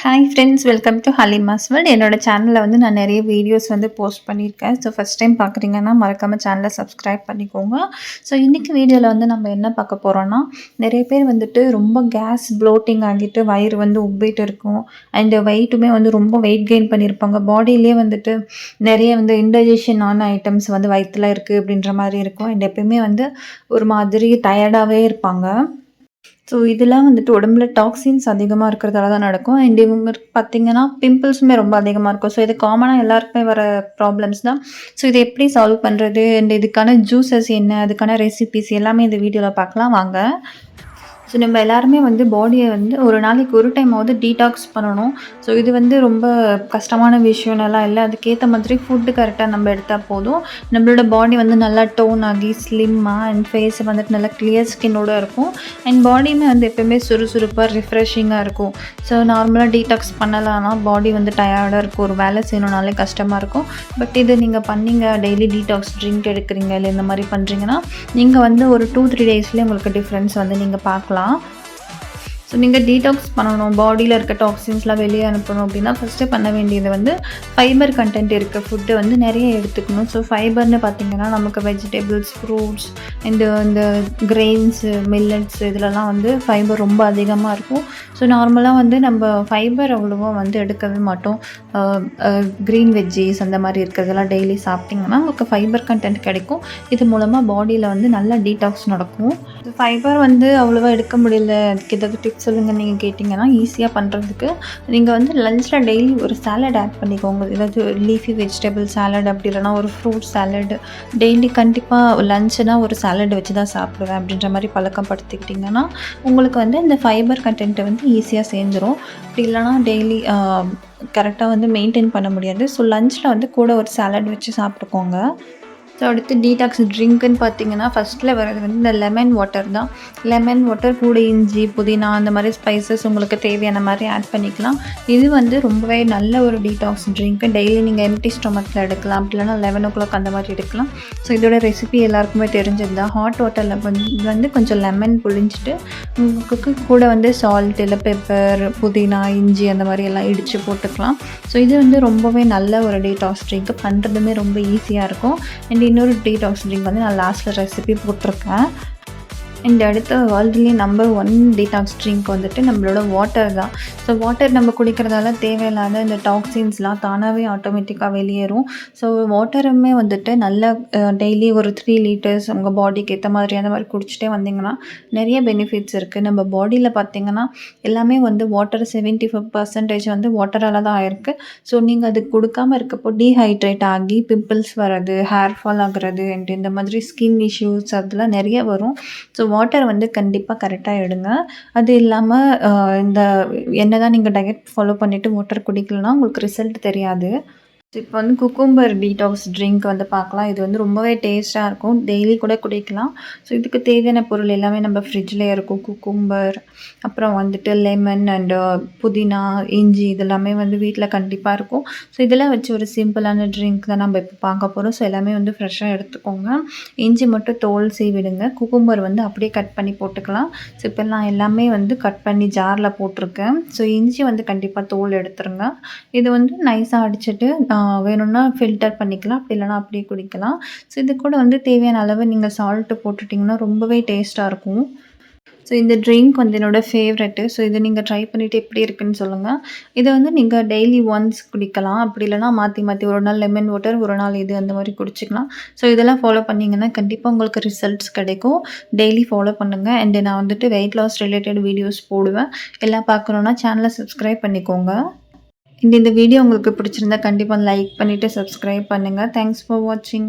Hi friends welcome to Halima's world என்னோட சேனலில் வந்து நான் நிறைய வீடியோஸ் வந்து போஸ்ட் பண்ணியிருக்கேன். ஸோ ஃபஸ்ட் டைம் பார்க்குறீங்கன்னா மறக்காமல் சேனலை சப்ஸ்கிரைப் பண்ணிக்கோங்க. ஸோ இன்றைக்கி வீடியோவில் வந்து நம்ம என்ன பார்க்க போகிறோன்னா நிறைய பேர் வந்துட்டு ரொம்ப கேஸ் ப்ளோட்டிங் ஆகிட்டு வயிறு வந்து உப்பிட்டு இருக்கும். அண்ட் வெயிட்டுமே வந்து ரொம்ப வெயிட் கெயின் பண்ணியிருப்பாங்க. பாடியிலே வந்துட்டு நிறைய வந்து இன்டைஜஷன் ஆன ஐட்டம்ஸ் வந்து வயிற்றில் இருக்குது அப்படின்ற மாதிரி இருக்கும். அண்ட் எப்பயுமே வந்து ஒரு மாதிரி டயர்டாகவே இருப்பாங்க. ஸோ இதெல்லாம் வந்துட்டு உடம்புல டாக்ஸின்ஸ் அதிகமாக இருக்கிறதால தான் நடக்கும். அண்ட் இவங்க பார்த்தீங்கன்னா பிம்பிள்ஸுமே ரொம்ப அதிகமாக இருக்கும். ஸோ இது காமனாக எல்லாருக்குமே வர ப்ராப்ளம்ஸ் தான். ஸோ இதை எப்படி சால்வ் பண்ணுறது அண்ட் இதுக்கான ஜூஸஸ் என்ன? அதுக்கான ரெசிபிஸ் எல்லாமே இந்த வீடியோவில் பார்க்கலாம். வாங்க. ஸோ நம்ம எல்லாருமே வந்து பாடியை வந்து ஒரு நாளைக்கு ஒரு டைமாவது டீடாக்ஸ் பண்ணணும். ஸோ இது வந்து ரொம்ப கஷ்டமான விஷயம்லாம் இல்லை. அதுக்கேற்ற மாதிரி ஃபுட்டு கரெக்டாக நம்ம எடுத்தால் போதும். நம்மளோட பாடி வந்து நல்லா டோன் ஆகி ஸ்லிம்மாக அண்ட் ஃபேஸ் வந்துட்டு நல்லா கிளியர் ஸ்கின்னோட இருக்கும். அண்ட் பாடியுமே வந்து எப்போயுமே சுறுசுறுப்பாக ரிஃப்ரெஷிங்காக இருக்கும். ஸோ நார்மலாக டீடாக்ஸ் பண்ணலாம்னா பாடி வந்து டயர்டாக இருக்கும். ஒரு வேலை செய்யணுனாலே கஷ்டமாக இருக்கும். பட் இது நீங்கள் பண்ணீங்க டெய்லி டீடாக்ஸ் ட்ரிங்க் எடுக்கிறீங்க இல்லை இந்த மாதிரி பண்ணுறீங்கன்னா நீங்கள் வந்து ஒரு டூ த்ரீ டேஸ்லேயே உங்களுக்கு டிஃப்ரென்ஸ் வந்து நீங்கள் பார்க்கலாம். பார்க்கலாம் ஸோ நீங்கள் டீடாக்ஸ் பண்ணணும் பாடியில் இருக்க டாக்ஸின்ஸ்லாம் வெளியே அனுப்பணும் அப்படின்னா ஃபஸ்ட்டு பண்ண வேண்டியது வந்து ஃபைபர் கண்டென்ட் இருக்க ஃபுட்டு வந்து நிறைய எடுத்துக்கணும். ஸோ ஃபைபர்னு பார்த்திங்கன்னா நமக்கு வெஜிடபிள்ஸ் ஃப்ரூட்ஸ் இந்த இந்த கிரெயின்ஸு மில்லட்ஸ் இதிலலாம் வந்து ஃபைபர் ரொம்ப அதிகமாக இருக்கும். ஸோ நார்மலாக வந்து நம்ம ஃபைபர் அவ்வளோவா வந்து எடுக்கவே மாட்டோம். க்ரீன் வெஜ்ஜீஸ் அந்த மாதிரி இருக்கிறதெல்லாம் டெய்லி சாப்பிட்டிங்கன்னா உங்களுக்கு ஃபைபர் கண்டென்ட் கிடைக்கும். இது மூலமாக பாடியில் வந்து நல்லா டீடாக்ஸ் நடக்கும். ஃபைபர் வந்து அவ்வளோவா எடுக்க முடியல. கிட்டத்தட்ட சொல்லுங்கள் நீங்கள் கேட்டிங்கன்னா ஈஸியாக பண்ணுறதுக்கு நீங்கள் வந்து லஞ்சில் டெய்லி ஒரு சாலட் ஆட் பண்ணிக்கோங்க. ஏதாவது லீஃபி வெஜிடபிள் சாலட் அப்படி இல்லைனா ஒரு ஃப்ரூட் சாலட் டெய்லி கண்டிப்பாக லஞ்சுனா ஒரு சாலட் வச்சு தான் சாப்பிடுவேன் அப்படின்ற மாதிரி பழக்கப்படுத்திக்கிட்டிங்கன்னா உங்களுக்கு வந்து இந்த ஃபைபர் கண்டென்ட்டை வந்து ஈஸியாக சேர்ந்துடும் அப்படி இல்லைனா டெய்லி கரெக்டாக வந்து மெயின்டைன் பண்ண முடியாது. ஸோ லஞ்சில் வந்து கூட ஒரு சாலட் வச்சு சாப்பிட்டுக்கோங்க. ஸோ அடுத்து டீடாக்ஸ் ட்ரிங்க்குன்னு பார்த்தீங்கன்னா ஃபஸ்ட்டில் வர்றது வந்து இந்த லெமன் வாட்டர் தான். லெமன் வாட்டர் கூட இஞ்சி புதினா அந்த மாதிரி ஸ்பைசஸ் உங்களுக்கு தேவையான மாதிரி ஆட் பண்ணிக்கலாம். இது வந்து ரொம்பவே நல்ல ஒரு டீடாக்ஸ் ட்ரிங்க்கு டெய்லி நீங்கள் எம்டி ஸ்டொமக்கில் எடுக்கலாம். அப்படி இல்லைனா லெவன் ஓ கிளாக் அந்த மாதிரி எடுக்கலாம். ஸோ இதோட ரெசிபி எல்லாருக்குமே தெரிஞ்சது தான். ஹாட் வாட்டரில் வந்து கொஞ்சம் லெமன் புழிஞ்சிட்டு உங்களுக்கு கூட வந்து சால்ட் இல்லை பெப்பர் புதினா இஞ்சி அந்த மாதிரி எல்லாம் இடித்து போட்டுக்கலாம். ஸோ இது வந்து ரொம்பவே நல்ல ஒரு டீடாக்ஸ் ட்ரிங்க்கு பண்ணுறதுமே ரொம்ப ஈஸியாக இருக்கும். அண்ட் இன்னொரு டீடாக்ஸ் ட்ரிங்க் வந்து நான் லாஸ்ட்டில் ரெசிபி போட்டிருக்கேன். இந்த அடுத்த வேர்ல்டுலேயே நம்பர் ஒன் டீடாக்ஸ் ட்ரிங்க் வந்துட்டு நம்மளோட வாட்டர் தான். ஸோ வாட்டர் நம்ம குடிக்கிறதால தேவையில்லாத இந்த டாக்ஸின்ஸ்லாம் தானாகவே ஆட்டோமேட்டிக்காக வெளியேறும். ஸோ வாட்டருமே வந்துட்டு நல்ல டெய்லி ஒரு த்ரீ லிட்டர்ஸ் உங்கள் பாடிக்கு ஏற்ற மாதிரி அந்த மாதிரி குடிச்சிட்டே வந்தீங்கன்னா நிறைய பெனிஃபிட்ஸ் இருக்குது நம்ம பாடியில் பார்த்திங்கன்னா எல்லாமே வந்து வாட்டர் செவன்ட்டி ஃபைவ் பர்சன்டேஜ் வந்து வாட்டரால் தான் ஆயிருக்கு ஸோ நீங்கள் அது கொடுக்காம இருக்கப்போ டீஹைட்ரேட் ஆகி பிம்பிள்ஸ் வர்றது ஹேர் ஃபால் ஆகுறது அண்ட் இந்த மாதிரி ஸ்கின் இஷ்யூஸ் அதெல்லாம் நிறைய வரும். ஸோ வாட்டர் வந்து கண்டிப்பாக கரெக்டாக எடுங்க. அது இல்லாமல் இந்த என்ன தான் நீங்கள் டயட் ஃபாலோ பண்ணிவிட்டு வாட்டர் குடிக்கலன்னா உங்களுக்கு ரிசல்ட் தெரியாது. இப்போ வந்து குக்கும்பர் டீடாக்ஸ் ட்ரிங்க் வந்து பார்க்கலாம். இது வந்து ரொம்பவே டேஸ்ட்டாக இருக்கும். டெய்லி கூட குடிக்கலாம். ஸோ இதுக்கு தேவையான பொருள் எல்லாமே நம்ம ஃப்ரிட்ஜில் இருக்கும். குக்கும்பர் அப்புறம் வந்துட்டு லெமன் அண்டு uh, புதினா இஞ்சி இதெல்லாமே வந்து வீட்டில் கண்டிப்பாக இருக்கும். ஸோ இதெல்லாம் வச்சு ஒரு சிம்பிளான ட்ரிங்க் தான் நம்ம இப்போ பார்க்க போகிறோம் ஸோ எல்லாமே வந்து ஃப்ரெஷ்ஷாக எடுத்துக்கோங்க. இஞ்சி மட்டும் தோல் சீவிடுங்க. குக்கும்பர் வந்து அப்படியே கட் பண்ணி போட்டுக்கலாம். ஸோ இப்போ நான் எல்லாமே வந்து கட் பண்ணி ஜாரில் போட்டிருக்கேன். ஸோ இஞ்சி வந்து கண்டிப்பாக தோல் எடுத்துருங்க. இது வந்து நைஸாக அடிச்சுட்டு வேணும்னா ஃபில்டர் பண்ணிக்கலாம். அப்படி இல்லைனா அப்படியே குடிக்கலாம். ஸோ இது கூட வந்து தேவையான அளவு நீங்கள் சால்ட்டு போட்டுட்டிங்கன்னா ரொம்பவே டேஸ்ட்டாக இருக்கும். ஸோ இந்த ட்ரிங்க் வந்து என்னோடய ஃபேவரெட்டு ஸோ இதை நீங்கள் ட்ரை பண்ணிவிட்டு எப்படி இருக்குன்னு சொல்லுங்கள் இதை வந்து நீங்கள் டெய்லி ஒன்ஸ் குடிக்கலாம். அப்படி இல்லைனா மாற்றி மாற்றி ஒரு நாள் லெமன் வாட்டர் ஒரு நாள் இது அந்த மாதிரி குடிச்சிக்கலாம். ஸோ இதெல்லாம் ஃபாலோ பண்ணிங்கன்னா கண்டிப்பாக உங்களுக்கு ரிசல்ட்ஸ் கிடைக்கும். டெய்லி ஃபாலோ பண்ணுங்கள் அண்ட் நான் வந்துட்டு வெயிட் லாஸ் ரிலேட்டட் வீடியோஸ் போடுவேன். எல்லாம் பார்க்கணுன்னா சேனலை சப்ஸ்கிரைப் பண்ணிக்கோங்க. இந்த இந்த வீடியோ உங்களுக்கு பிடிச்சிருந்தா கண்டிப்பாக லைக் பண்ணிவிட்டு சப்ஸ்கிரைப் பண்ணுங்கள் தேங்க்ஸ் ஃபார் வாட்சிங்